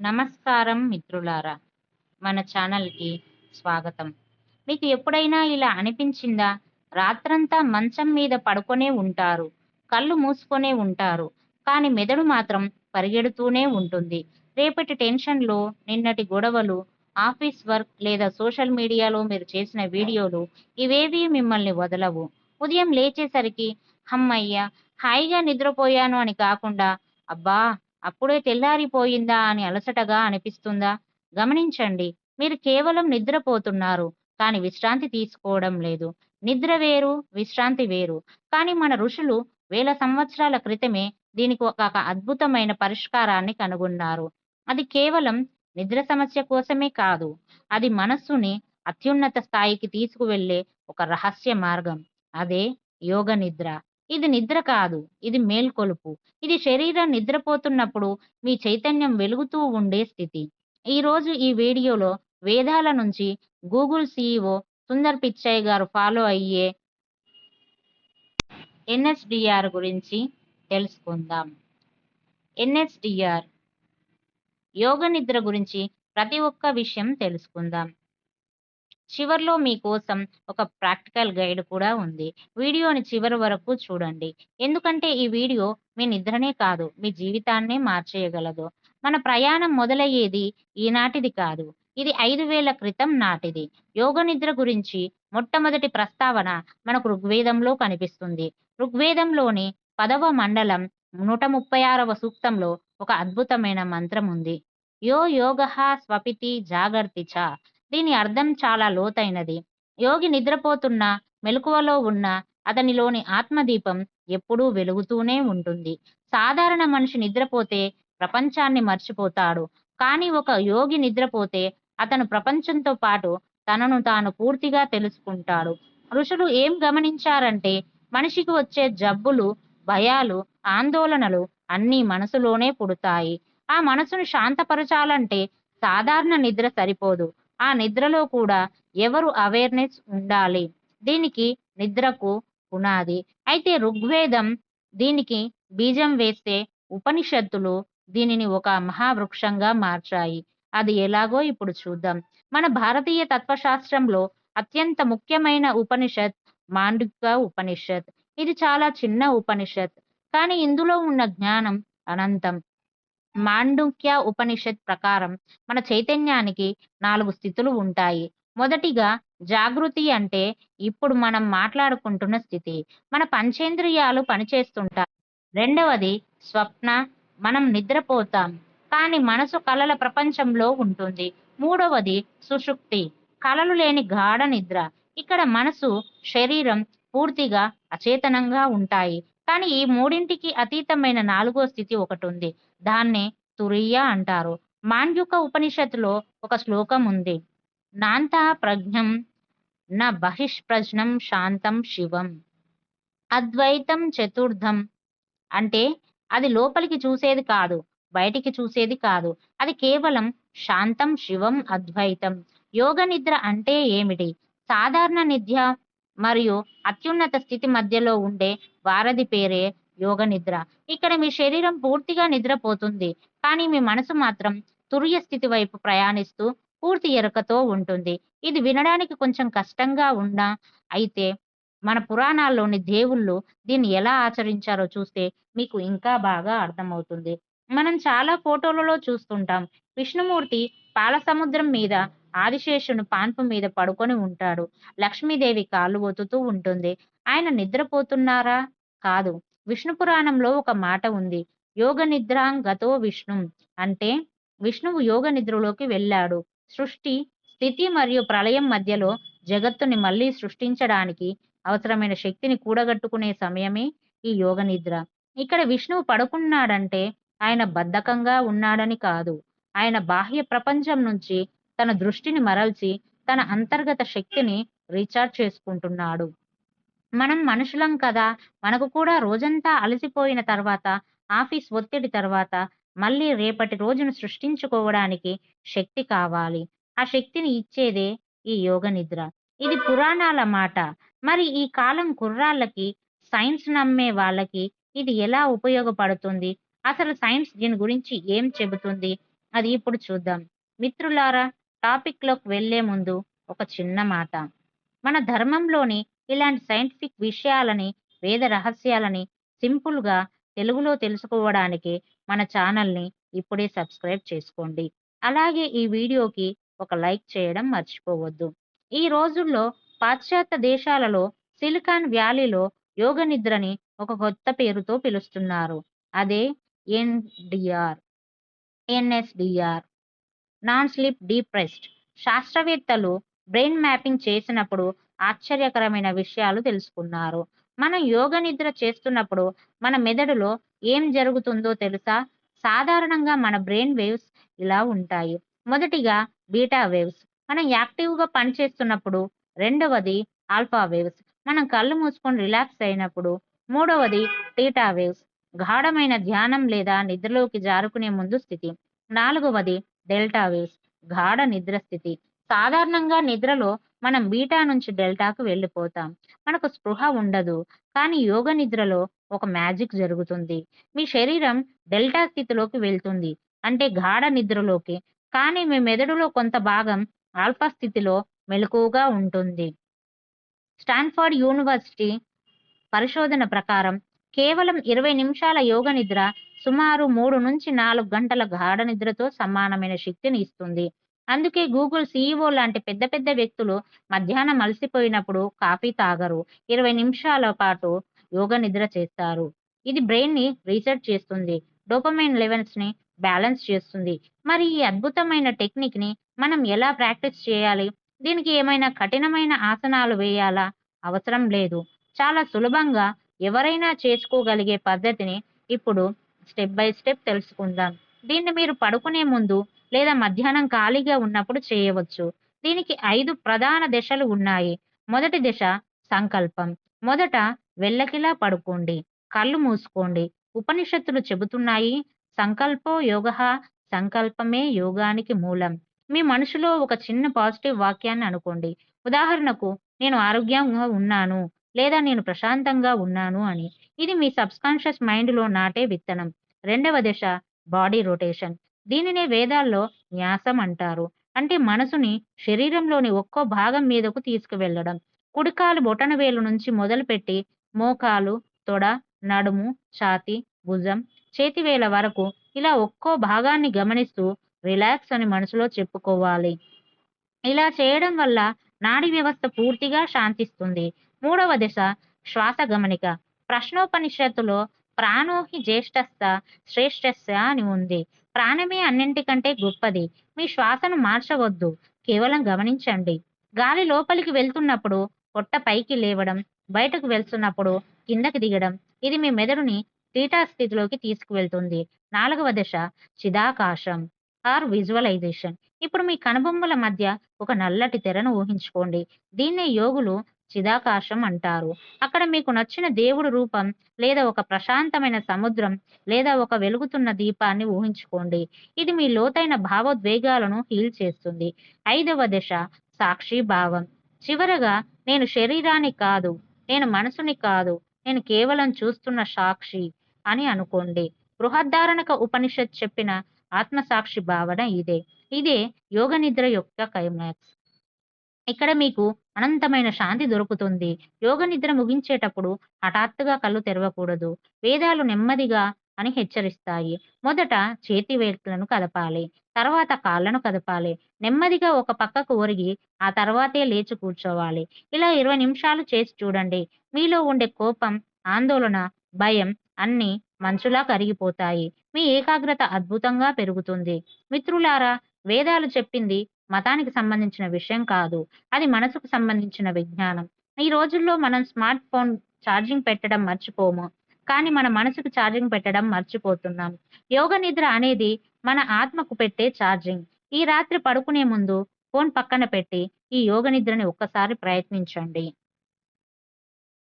నమస్కారం మిత్రులారా మన ఛానల్కి స్వాగతం. మీకు ఎప్పుడైనా ఇలా అనిపించిందా? రాత్రంతా మంచం మీద పడుకొనే ఉంటారు కళ్ళు మూసుకొనే ఉంటారు కానీ మెదడు మాత్రం పరిగెడుతూనే ఉంటుంది. రేపటి టెన్షన్లో నిన్నటి గొడవలు ఆఫీస్ వర్క్ లేదా సోషల్ మీడియాలో మీరు చేసిన వీడియోలు ఇవేవీ మిమ్మల్ని వదలవు. ఉదయం లేచేసరికి హమ్మయ్య హాయిగా నిద్రపోయాను అని కాకుండా అబ్బా అప్పుడే తెల్లారిపోయిందా అని అలసటగా అనిపిస్తుందా? గమనించండి మీరు కేవలం నిద్రపోతున్నారు కానీ విశ్రాంతి తీసుకోవడం లేదు. నిద్ర వేరు విశ్రాంతి వేరు. కానీ మన ఋషులు వేల సంవత్సరాల క్రితమే దీనికి ఒక అద్భుతమైన పరిష్కారాన్ని కనుగొన్నారు. అది కేవలం నిద్ర సమస్య కోసమే కాదు అది మనస్సుని అత్యున్నత స్థాయికి తీసుకువెళ్ళే ఒక రహస్య మార్గం. అదే యోగ నిద్ర. ఇది నిద్ర కాదు ఇది మేల్కొలుపు. ఇది శరీరం నిద్రపోతున్నప్పుడు మీ చైతన్యం వెలుగుతూ ఉండే స్థితి. ఈరోజు ఈ వీడియోలో వేదాల నుంచి గూగుల్ సీఈఓ సుందర్ పిచ్చయ్య గారు ఫాలో అయ్యే ఎన్ఎస్డిఆర్ గురించి తెలుసుకుందాం. ఎన్ఎస్డిఆర్ యోగ నిద్ర గురించి ప్రతి ఒక్క విషయం తెలుసుకుందాం. చివర్లో మీకోసం ఒక ప్రాక్టికల్ గైడ్ కూడా ఉంది. వీడియోని చివరి వరకు చూడండి. ఎందుకంటే ఈ వీడియో మీ నిద్రనే కాదు మీ జీవితాన్నే మార్చేయగలదు. మన ప్రయాణం మొదలయ్యేది ఈనాటిది కాదు. ఇది ఐదు వేల క్రితం నాటిది. యోగ నిద్ర గురించి మొట్టమొదటి ప్రస్తావన మనకు ఋగ్వేదంలో కనిపిస్తుంది. ఋగ్వేదంలోని పదవ మండలం నూట ముప్పై ఆరవ సూక్తంలో ఒక అద్భుతమైన మంత్రం ఉంది. యో యోగ స్వపితి జాగర్తి చ. దీని అర్థం చాలా లోతైనది. యోగి నిద్రపోతున్న మెలకువలో ఉన్న అతనిలోని ఆత్మదీపం ఎప్పుడూ వెలుగుతూనే ఉంటుంది. సాధారణ మనిషి నిద్రపోతే ప్రపంచాన్ని మర్చిపోతాడు. కానీ ఒక యోగి నిద్రపోతే అతను ప్రపంచంతో పాటు తనను తాను పూర్తిగా తెలుసుకుంటాడు. ఋషులు ఏం గమనించారంటే మనిషికి వచ్చే జబ్బులు భయాలు ఆందోళనలు అన్నీ మనసులోనే పుడతాయి. ఆ మనసును శాంతపరచాలంటే సాధారణ నిద్ర సరిపోదు. ఆ నిద్రలో కూడా ఎవరు అవేర్నెస్ ఉండాలి? దీనికి నిద్రకు పునాది. అయితే ఋగ్వేదం దీనికి బీజం వేస్తే ఉపనిషత్తులు దీనిని ఒక మహావృక్షంగా మార్చాయి. అది ఎలాగో ఇప్పుడు చూద్దాం. మన భారతీయ తత్వశాస్త్రంలో అత్యంత ముఖ్యమైన ఉపనిషత్ మాండుక్య ఉపనిషత్. ఇది చాలా చిన్న ఉపనిషత్. కానీ ఇందులో ఉన్న జ్ఞానం అనంతం. మాండుక్య ఉపనిషత్ ప్రకారం మన చైతన్యానికి నాలుగు స్థితులు ఉంటాయి. మొదటిగా జాగృతి అంటే ఇప్పుడు మనం మాట్లాడుకుంటున్న స్థితి. మన పంచేంద్రియాలు పనిచేస్తుంటాయి. రెండవది స్వప్న మనం నిద్రపోతాం. కానీ మనసు కలల ప్రపంచంలో ఉంటుంది. మూడవది సుషుప్తి కలలు లేని గాఢ నిద్ర. ఇక్కడ మనసు శరీరం పూర్తిగా అచేతనంగా ఉంటాయి. కానీ ఈ మూడింటికి అతీతమైన నాలుగో స్థితి ఒకటి ఉంది దాన్నే తురియ అంటారు. మాండ్యుక ఉపనిషత్తులో ఒక శ్లోకం ఉంది. నాంత ప్రజ్ఞం న బహిష్ప్రజ్ఞం శాంతం శివం. అద్వైతం చతుర్థం. అంటే అది లోపలికి చూసేది కాదు బయటికి చూసేది కాదు. అది కేవలం శాంతం శివం అద్వైతం. యోగ నిద్ర అంటే ఏమిటి? సాధారణ నిద్ర మరియు అత్యున్నత స్థితి మధ్యలో ఉండే వారధి పేరే యోగ నిద్ర. ఇక్కడ మీ శరీరం పూర్తిగా నిద్రపోతుంది. కానీ మీ మనసు మాత్రం తుర్య స్థితి వైపు ప్రయాణిస్తూ పూర్తి ఎరుకతో ఉంటుంది. ఇది వినడానికి కొంచెం కష్టంగా ఉన్నా అయితే మన పురాణాల్లోని దేవుళ్ళు దీన్ని ఎలా ఆచరించారో చూస్తే మీకు ఇంకా బాగా అర్థమవుతుంది. మనం చాలా ఫోటోలలో చూస్తుంటాం. విష్ణుమూర్తి పాల సముద్రం మీద ఆదిశేషుని పాన్పు మీద పడుకొని ఉంటాడు. లక్ష్మీదేవి కాళ్ళు ఒత్తుతూ ఉంటుంది. ఆయన నిద్రపోతున్నారా? కాదు. విష్ణు పురాణంలో ఒక మాట ఉంది. యోగ నిద్రాంగతో విష్ణు. అంటే విష్ణువు యోగ నిద్రలోకి వెళ్ళాడు. సృష్టి స్థితి మరియు ప్రళయం మధ్యలో జగత్తుని మళ్ళీ సృష్టించడానికి అవసరమైన శక్తిని కూడగట్టుకునే సమయమే ఈ యోగ నిద్ర. ఇక్కడ విష్ణువు పడుకున్నాడంటే ఆయన బద్ధకంగా ఉన్నాడని కాదు. ఆయన బాహ్య ప్రపంచం నుంచి తన దృష్టిని మరల్చి తన అంతర్గత శక్తిని రీఛార్జ్ చేసుకుంటున్నాడు. మనం మనుషులం కదా మనకు కూడా రోజంతా అలసిపోయిన తర్వాత ఆఫీస్ ఒత్తిడి తర్వాత మళ్ళీ రేపటి రోజును సృష్టించుకోవడానికి శక్తి కావాలి. ఆ శక్తిని ఇచ్చేదే ఈ యోగ నిద్ర. ఇది పురాణాల మాట. మరి ఈ కాలం కుర్రాళ్ళకి సైన్స్ నమ్మే వాళ్ళకి ఇది ఎలా ఉపయోగపడుతుంది? అసలు సైన్స్ దీని గురించి ఏం చెబుతుంది? అది ఇప్పుడు చూద్దాం. మిత్రులారా టాపిక్లోకి వెళ్ళే ముందు ఒక చిన్న మాట. మన ధర్మంలోని ఇలాంటి సైంటిఫిక్ విషయాలని వేద రహస్యాలని సింపుల్గా తెలుగులో తెలుసుకోవడానికి మన ఛానల్ని ఇప్పుడే సబ్స్క్రైబ్ చేసుకోండి. అలాగే ఈ వీడియోకి ఒక లైక్ చేయడం మర్చిపోవద్దు. ఈ రోజుల్లో పాశ్చాత్య దేశాలలో సిలికాన్ వ్యాలీలో యోగ నిద్రని ఒక కొత్త పేరుతో పిలుస్తున్నారు. అదే NDR NSDR non sleep depressed. శాస్త్రవేత్తలు బ్రెయిన్ మ్యాపింగ్ చేసినప్పుడు ఆశ్చర్యకరమైన విషయాలు తెలుసుకున్నారు. మనం యోగ నిద్ర చేస్తున్నప్పుడు మన మెదడులో ఏం జరుగుతుందో తెలుసా? సాధారణంగా మన బ్రెయిన్ వేవ్స్ ఇలా ఉంటాయి. మొదటిగా బీటా వేవ్స్. మనం యాక్టివ్గా పనిచేస్తున్నప్పుడు రెండవది ఆల్ఫా వేవ్స్. మనం కళ్ళు మూసుకొని రిలాక్స్ అయినప్పుడు మూడవది టీటా వేవ్స్. గాఢమైన ధ్యానం లేదా నిద్రలోకి జారుకునే ముందు స్థితి. నాలుగవది డెల్టా వేవ్స్ గాఢ నిద్ర స్థితి. సాధారణంగా నిద్రలో మనం బీటా నుంచి డెల్టాకు వెళ్ళిపోతాం. మనకు స్పృహ ఉండదు. కానీ యోగ నిద్రలో ఒక మ్యాజిక్ జరుగుతుంది. మీ శరీరం డెల్టా స్థితిలోకి వెళ్తుంది. అంటే గాఢ నిద్రలోకి. కానీ మీ మెదడులో కొంత భాగం ఆల్ఫా స్థితిలో మెలకువగా ఉంటుంది. స్టాన్ఫర్డ్ యూనివర్సిటీ పరిశోధన ప్రకారం కేవలం ఇరవై నిమిషాల యోగ నిద్ర సుమారు మూడు నుంచి నాలుగు గంటల గాఢ నిద్రతో సమానమైన శక్తిని ఇస్తుంది. అందుకే గూగుల్ సీఈఓ లాంటి పెద్ద పెద్ద వ్యక్తులు మధ్యాహ్నం అలసిపోయినప్పుడు కాఫీ తాగరు. ఇరవై నిమిషాల పాటు యోగ నిద్ర చేస్తారు. ఇది బ్రెయిన్ని రీసెట్ చేస్తుంది. డోపమైన్ లెవెల్స్ని బ్యాలెన్స్ చేస్తుంది. మరి ఈ అద్భుతమైన టెక్నిక్ని మనం ఎలా ప్రాక్టీస్ చేయాలి? దీనికి ఏమైనా కఠినమైన ఆసనాలు వేయాలా? అవసరం లేదు. చాలా సులభంగా ఎవరైనా చేసుకోగలిగే పద్ధతిని ఇప్పుడు స్టెప్ బై స్టెప్ తెలుసుకుందాం. దీన్ని మీరు పడుకునే ముందు లేదా మధ్యాహ్నం ఖాళీగా ఉన్నప్పుడు చేయవచ్చు. దీనికి ఐదు ప్రధాన దశలు ఉన్నాయి. మొదటి దశ సంకల్పం. మొదట వెళ్ళకిలా పడుకోండి. కళ్ళు మూసుకోండి. ఉపనిషత్తులు చెబుతున్నాయి సంకల్పో యోగ సంకల్పమే యోగానికి మూలం. మీ మనసులో ఒక చిన్న పాజిటివ్ వాక్యాన్ని అనుకోండి. ఉదాహరణకు నేను ఆరోగ్యంగా ఉన్నాను. లేదా నేను ప్రశాంతంగా ఉన్నాను అని. ఇది మీ సబ్కాన్షియస్ మైండ్లో నాటే విత్తనం. రెండవ దశ బాడీ రొటేషన్. దీనినే వేదాల్లో న్యాసం అంటారు. అంటే మనసుని శరీరంలోని ఒక్కో భాగం మీదకు తీసుకువెళ్ళడం. కుడికాలు బొటనవేలు నుంచి మొదలుపెట్టి మోకాలు తొడ నడుము ఛాతి భుజం చేతివేల వరకు ఇలా ఒక్కో భాగాన్ని గమనిస్తూ రిలాక్స్ అని మనసులో చెప్పుకోవాలి. ఇలా చేయడం వల్ల నాడీ వ్యవస్థ పూర్తిగా శాంతిస్తుంది. మూడవ దశ శ్వాస గమనిక. ప్రశ్నోపనిషత్తులో ప్రాణోహి జ్యేష్ఠస్థ శ్రేష్ఠస్య అని ఉంది. ప్రాణమే అన్నింటికంటే గొప్పది. మీ శ్వాసను మార్చవద్దు. కేవలం గమనించండి. గాలి లోపలికి వెళ్తున్నప్పుడు పొట్ట పైకి లేవడం బయటకు వెళ్తున్నప్పుడు కిందకి దిగడం ఇది మీ మెదడుని తీటా స్థితిలోకి తీసుకువెళ్తుంది. నాలుగవ దశ చిదాకాశం. Or visualisation. ఇప్పుడు మీ కనుబొమ్మల మధ్య ఒక నల్లటి తెరను ఊహించుకోండి. దీన్నే యోగులు చిదాకాశం అంటారు. అక్కడ మీకు నచ్చిన దేవుడు రూపం లేదా ఒక ప్రశాంతమైన సముద్రం లేదా ఒక వెలుగుతున్న దీపాన్ని ఊహించుకోండి. ఇది మీ లోతైన భావోద్వేగాలను హీల్ చేస్తుంది. ఐదవ దశ సాక్షి భావం. చివరగా నేను శరీరాన్ని కాదు నేను మనసుని కాదు నేను కేవలం చూస్తున్న సాక్షి అని అనుకోండి. బృహద్ధారణక ఉపనిషత్ చెప్పిన ఆత్మసాక్షి భావన ఇదే. ఇదే యోగ నిద్ర యొక్క క్లైమాక్స్ ఇక్కడ మీకు అనంతమైన శాంతి దొరుకుతుంది. యోగ నిద్ర ముగించేటప్పుడు హఠాత్తుగా కళ్ళు తెరవకూడదు. వేదాలు నెమ్మదిగా అని హెచ్చరిస్తాయి మొదట చేతి వేట్లను కదపాలి. తర్వాత కాళ్ళను కదపాలి. నెమ్మదిగా ఒక పక్కకు ఒరిగి ఆ తర్వాతే లేచి కూర్చోవాలి. ఇలా ఇరవై నిమిషాలు చేసి చూడండి. మీలో ఉండే కోపం ఆందోళన భయం అన్నీ మంచులా కరిగిపోతాయి. మీ ఏకాగ్రత అద్భుతంగా పెరుగుతుంది. మిత్రులారా వేదాలు చెప్పింది మతానికి సంబంధించిన విషయం కాదు. అది మనసుకు సంబంధించిన విజ్ఞానం. ఈ రోజుల్లో మనం స్మార్ట్ ఫోన్ ఛార్జింగ్ పెట్టడం మర్చిపోము. కానీ మన మనసుకు ఛార్జింగ్ పెట్టడం మర్చిపోతున్నాం. యోగ నిద్ర అనేది మన ఆత్మకు పెట్టే ఛార్జింగ్. ఈ రాత్రి పడుకునే ముందు ఫోన్ పక్కన పెట్టి ఈ యోగ నిద్రని ఒక్కసారి ప్రయత్నించండి.